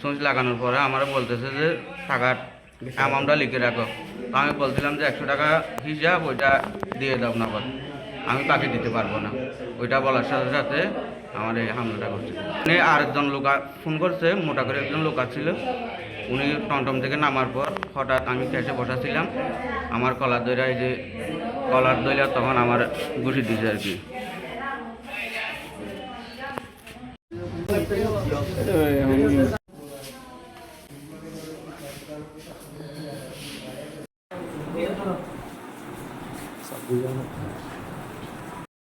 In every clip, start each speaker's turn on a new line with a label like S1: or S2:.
S1: Switch লাগানোর পরে আমার বলতেছে যে টাকার অ্যামাউন্টটা লিখে রাখো। তো আমি বলছিলাম যে একশো টাকা হিসাব ওইটা দিয়ে দাও না বল আমি বাকি দিতে পারব না। ওইটা বলার সাথে সাথে আমার এই হামলাটা করছে উনি আরেকজন লোক ফোন করছে মোটা করে একজন লোক আসছিল। উনি টমটম থেকে নামার পর হঠাৎ আমি ক্যাশে বসাছিলাম। আমার কলার দইরা এই যে কলার দইলা তখন আমার ঘুষি দিছে আর কি
S2: কেন বাকি এটা কি দেশের আইন এ ধরনের কি দেশের বিচার হতে পারে এটা আমরা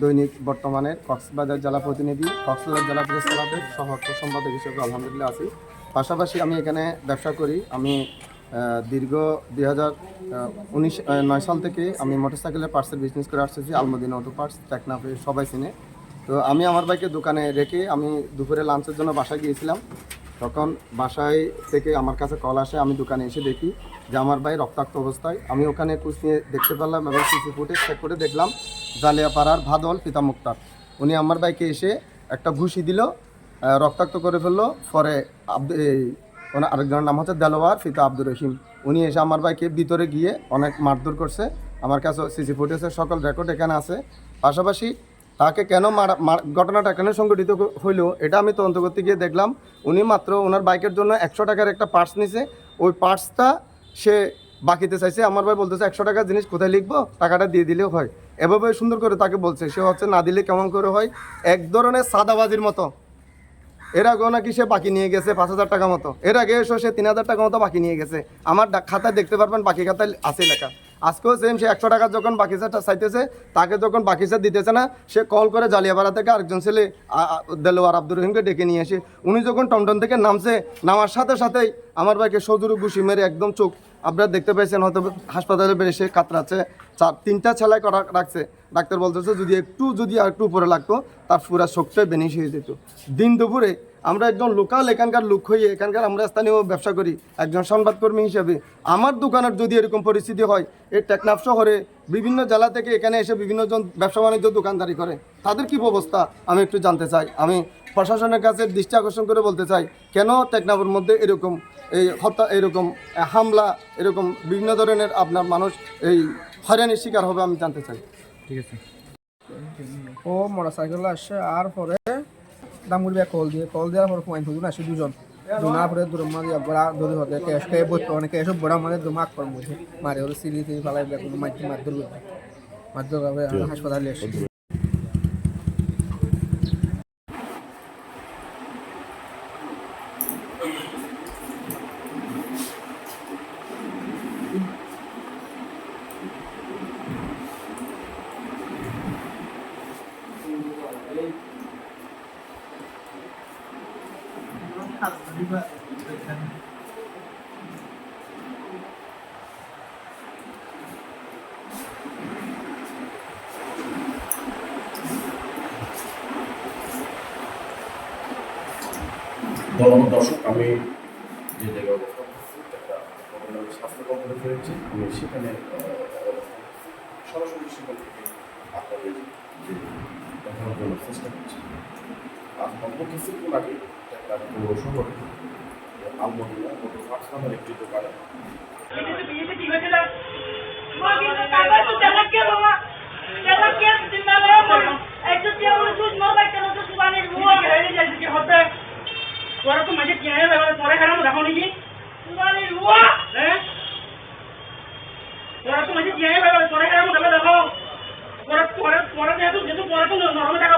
S3: দৈনিক বর্তমানের কক্সবাজার জেলা প্রতিনিধি, কক্সবাজার জেলা প্রেস সহ সম্পাদক হিসেবে আলহামদুলিল্লাহ আছি। পাশাপাশি আমি এখানে ব্যবসা করি। আমি দীর্ঘ দুই হাজার উনিশ নয় সাল থেকে আমি মোটরসাইকেলের পার্টসের বিজনেস করে আসতেছি, আলমদিন অটো পার্টস, টেকনাফে সবাই চিনে। তো আমি আমার বাইকে দোকানে রেখে আমি দুপুরে লাঞ্চের জন্য বাসায় গিয়েছিলাম। তখন বাসায় থেকে আমার কাছে কল আসে, আমি দোকানে এসে দেখি যে আমার ভাই রক্তাক্ত অবস্থায়। আমি ওখানে কুচ নিয়ে দেখতে পারলাম এবং সিসি ফুটেজ চেক করে দেখলাম। জালিয়াপাড়ার ভাদল পিতা মুক্তার। উনি আমার বাইকে এসে একটা ঘুষি দিল রক্তাক্ত করে ফেলল। পরে আব্দু এই, ওনার আরেকজনের নাম হচ্ছে দেলোয়ার পিতা আব্দুর রহিম। উনি এসে আমার বাইকে ভিতরে গিয়ে অনেক মারধর করছে। আমার কাছে সিসি ফুটেজের সকল রেকর্ড এখানে আছে। পাশাপাশি তাকে কেন ঘটনাটা কেন সংঘটিত হইল, এটা আমি তদন্ত করতে গিয়ে দেখলাম। উনি মাত্র ওনার বাইকের জন্য একশো টাকার একটা পার্টস নিছে। ওই পার্টসটা সে বাকিতে চাইছে। আমার ভাই বলতেছে, একশো টাকার জিনিস কোথায় লিখব? টাকাটা দিয়ে দিলেও হয়। এভাবে সুন্দর করে তাকে বলছে, সে হচ্ছে না দিলে কেমন করে হয়? এক ধরনের সাদাবাজির মতো। এর আগেও নাকি সে বাকি নিয়ে গেছে পাঁচ হাজার টাকা মতো। এর আগে এসে সে তিন হাজার টাকা মতো বাকি নিয়ে গেছে। আমার খাতায় দেখতে পারবেন, বাকি খাতায় আছে লেখা। আজকেও সেম সে একশো টাকা যখন বাকিসা চাইতেছে, তাকে যখন বাকিসা দিতেছে না, সে কল করে জালিয়াপাড়া থেকে আরেকজন ছেলে দেলোয়ার আব্দুর রহিমকে ডেকে নিয়ে আসে। উনি যখন টমটম থেকে নামছে, নামার সাথে সাথেই আমার ভাইকে সজুরু ঘুষি মেরে একদম চোখ আপনারা দেখতে পাইছেন, হয়তো হাসপাতালে বেড়ে সে কাতরাচ্ছে। চার, তিনটা ছেলাই করা, রাখছে। ডাক্তার বলতেছে, যদি একটু, যদি আর একটু উপরে লাগতো, তার পুরা শোকটাই বেনিশ হয়ে যেত। দিন দুপুরে আমরা একজন লোকাল, এখানকার লোক হয়ে, এখানকার আমরা স্থানীয় ব্যবসা করি, একজন সংবাদকর্মী হিসেবে। আমার দোকানের যদি এরকম পরিস্থিতি হয়, এই টেকনাফ শহরে বিভিন্ন জেলা থেকে এখানে এসে বিভিন্ন জন ব্যবসা বাণিজ্য দোকানদারি করে। তাদের কি অবস্থা? আমি একটু জানতে চাই। আমি প্রশাসনের কাছে দৃষ্টি আকর্ষণ করে বলতে চাই, কেন টেকনাফের মধ্যে এরকম এই হত্যা, এরকম হামলা, এরকম বিভিন্ন ধরনের আপনার মানুষ এই হয়রানির শিকার হবে আমি জানতে চাই। ঠিক আছে
S4: ও, মোটরসাইকেল আসছে আর পরে দামগুড়ি করবে কল দিয়ে। কল দেওয়ার পর পয়েন্ট হতো না সে দুজন। দুনার পরে দূর দিয়ে বড়া দূরে হতে ক্যাশ খেয়ে বসতো মানে ক্যাশ বড়া মানে দুমাক কর মধ্যে মারে ওর সিঁড়ি থেকে ফালাই ব্যাগ মার মার ধরবে মার ধরবে হাসপাতালে এসে
S5: ধন্যবাদ দর্শক আমি যে জায়গায় অবস্থান করছি, একটা স্বাস্থ্য কমপ্লেক্স রয়েছে। আমি সেখানে সরাসরি সেখান থেকে আপনাদের দেখানোর জন্য চেষ্টা করছি। আর অল্প আগে একটা পৌর শহরে আলমদিনা মোটর পার্টস নামের একটি দোকানে
S6: তোরা তো মাঝে কিনে পরে খারাপ দেখো নাকি হ্যাঁ? তোরা তো মাঝে কিনে পরে খারাপ দেখো তোরা তোরা তোরা যেহেতু যেহেতু পরে তো নরমে থাকা